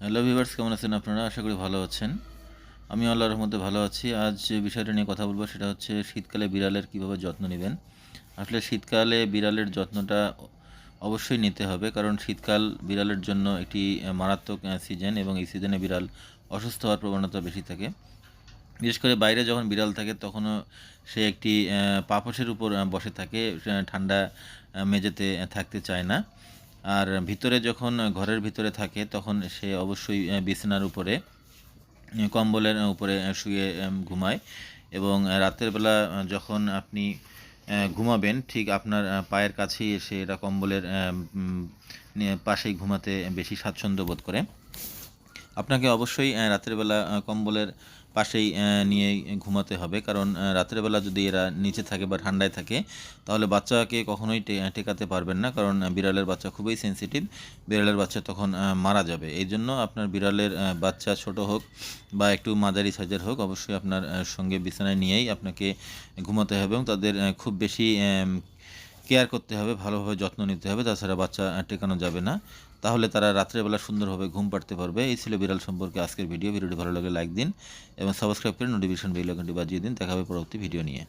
Hello viewers কেমন আছেন আপনারা? আশা করি ভালো আছেন। আমি আল্লাহর মধ্যে ভালো আছি। আজ যে বিষয়টা নিয়ে কথা বলব সেটা হচ্ছে শীতকালে বিড়ালের কীভাবে যত্ন নেবেন। আসলে শীতকালে বিড়ালের যত্নটা অবশ্যই নিতে হবে কারণ শীতকাল বিড়ালের জন্য একটি মারাত্মক সিজন এবং এই সিজনে বিড়াল অসুস্থ হওয়ার প্রবণতা বেশি থাকে। বিশেষ করে বাইরে যখন বিড়াল থাকে তখনও সে একটি আহ, পাপোশের উপর বসে থাকে। ঠান্ডা মেঝেতে থাকতে চায় না। আর ভিতরে যখন ঘরের ভিতরে থাকে, তখন সে অবশ্যই বিছানার উপরে, কম্বলের উপরে শুয়ে ঘুমায়। এবং রাতের বেলা যখন আপনি ঘুমাবেন, ঠিক আপনার পায়ের কাছেই এসে এরা কম্বলের পাশেই ঘুমাতে বেশি স্বাচ্ছন্দ্য বোধ করে। আপনাকে অবশ্যই রাতের বেলা কম্বলের পাশেই নিয়ে ঘুমাতে হবে। কারণ রাত্রেবেলা যদি এরা নিচে থাকে বা ঠান্ডায় থাকে, তাহলে বাচ্চাকে কখনোই টেকাতে পারবেন না। কারণ বিড়ালের বাচ্চা খুবই সেনসিটিভ বিড়ালের বাচ্চা তখন মারা যাবে। এই জন্য আপনার বিড়ালের বাচ্চা ছোট হোক বা একটু মাঝারি সাইজের হোক, অবশ্যই আপনার সঙ্গে বিছানায় নিয়েই আপনাকে ঘুমাতে হবে এবং তাদের খুব বেশি কেয়ার করতে হবে, ভালোভাবে যত্ন নিতে হবে, তাছাড়া বাচ্চা টেকানো যাবে না। তাহলে তারা রাত্রেবেলা সুন্দরভাবে ঘুম পাড়তে পারবে। এই ছিল বিড়াল সম্পর্কে আজকের ভিডিও ভিডিওটি ভালো লাগলে লাইক দিন এবং সাবস্ক্রাইব করে নোটিফিকেশন বেল আইকনটি বাজিয়ে দিন। দেখা হবে পরবর্তী ভিডিও নিয়ে।